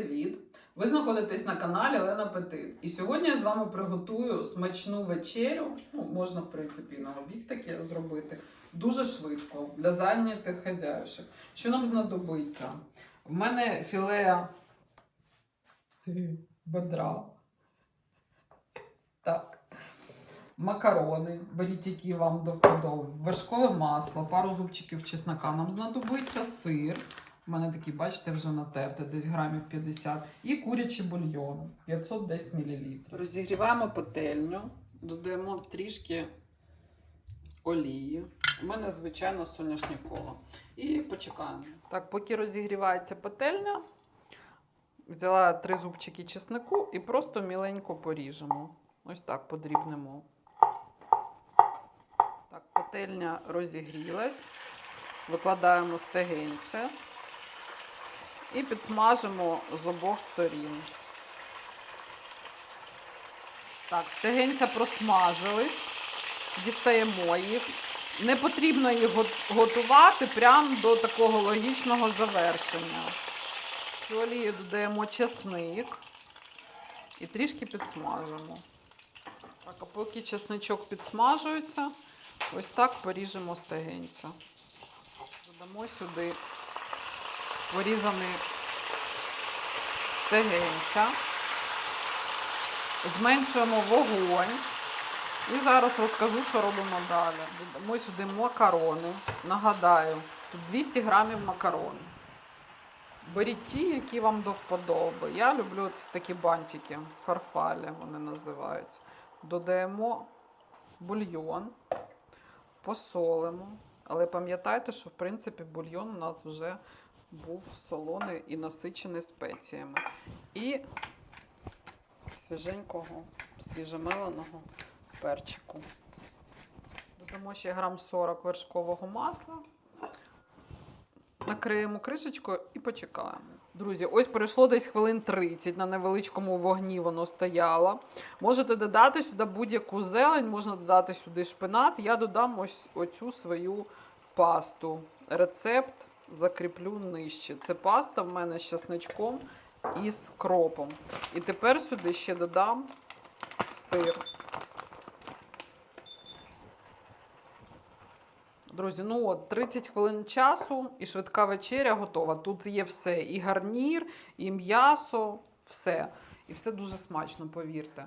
привіт! Ви знаходитесь на каналі Лена Петит. І сьогодні я з вами приготую смачну вечерю. Ну, можна, в принципі, на обід таке зробити. Дуже швидко для зайнятих хазяюшек. Що нам знадобиться? В мене філе бедра. Так. Макарони, беріть, які вам до вподоби. Вершкове масло, пару зубчиків чеснока. Нам знадобиться сир. У мене такий, бачите, вже натерте, десь грамів 50. І курячий бульйон 510 мл. Розігріваємо пательню, додаємо трішки олії. У мене, звичайно, соняшникова. І почекаємо. Так, поки розігрівається пательня, взяла три зубчики чеснику і просто міленько поріжемо. Ось так подрібнемо. Так, пательня розігрілась. Викладаємо стегенце і підсмажимо з обох сторін. Так, стегенця просмажились, дістаємо їх. Не потрібно їх готувати прямо до такого логічного завершення. Цю олію додаємо чесник і трішки підсмажимо. Так, а поки чесничок підсмажується, ось так поріжемо стегенця. Додамо сюди порізаний стегенця. Зменшуємо вогонь. І зараз розкажу, що робимо далі. Додамо сюди макарони. Нагадаю, тут 200 грамів макарон. Беріть ті, які вам до вподоби. Я люблю ось такі бантики, фарфалі вони називаються. Додаємо бульйон, посолимо. Але пам'ятайте, що в принципі бульйон у нас вже був солоний і насичений спеціями. І свіженького, свіжемеленого перчику. Додамо ще грам 40 вершкового масла. Накриємо кришечкою і почекаємо. Друзі, ось пройшло десь хвилин 30 на невеличкому вогні воно стояло. Можете додати сюди будь-яку зелень, можна додати сюди шпинат. Я додам ось оцю свою пасту. Рецепт закріплю нижче. Це паста в мене з чесничком і з кропом. І тепер сюди ще додам сир. Друзі, ну от 30 хвилин часу і швидка вечеря готова. Тут є все: і гарнір, і м'ясо, все. І все дуже смачно, повірте.